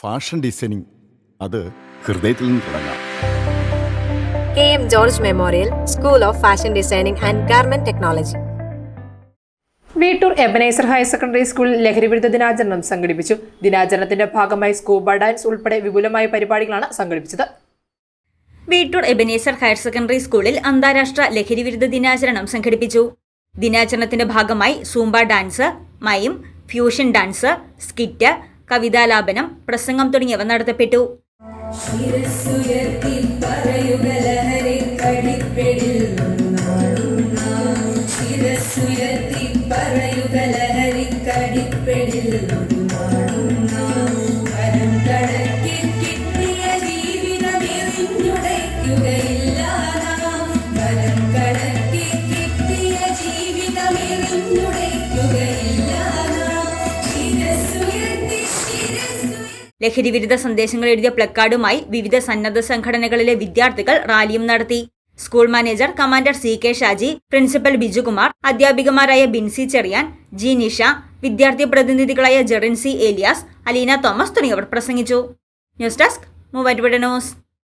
Fashion designing. അത് ഹൃദയത്തിൽ നിന്ന് തുടങ്ങാം. K M George memorial school of fashion designing and garment technology. Veettoor Ebenezer higher secondary സ്കൂളിൽ ലഹരിവിരുദ്ധ ദിനാചരണം സംഘടിപ്പിച്ചു. ദിനാചരണത്തിന്റെ ഭാഗമായി സ്കൂബ ഡാൻസ് ഉൾപ്പെടെ വിപുലമായ പരിപാടികളാണ് സംഘടിപ്പിച്ചത്. വീട്ടൂർ എബനേസർ ഹയർ സെക്കൻഡറി സ്കൂളിൽ അന്താരാഷ്ട്ര ലഹരിവിരുദ്ധ ദിനാചരണം സംഘടിപ്പിച്ചു. ദിനാചരണത്തിന്റെ ഭാഗമായി സൂംബ ഡാൻസ് മയം ഫ്യൂഷൻ ഡാൻസ് സ്കിറ്റ് കവിതാലാപനം പ്രസംഗം തുടങ്ങിയവ നടത്തപ്പെട്ടു. കിട്ടിയ ജീവിതം എറിഞ്ഞുടയ്ക്കുകയില്ല ശിരസ്സുയർത്തി ലഹരിവിരുദ്ധ സന്ദേശങ്ങൾ എഴുതിയ പ്ലക്കാർഡുമായി വിവിധ സന്നദ്ധ സംഘടനകളിലെ വിദ്യാർത്ഥികൾ റാലിയും നടത്തി. School manager commander C K Shaji principal Bijukumar അധ്യാപികമാരായ Binsy Cherian G Nisha വിദ്യാർത്ഥി പ്രതിനിധികളായ ജെറിൻസി ഏലിയാസ് അലീന തോമസ് തുടങ്ങിയവർ പ്രസംഗിച്ചു. News desk Muvattupuzha news.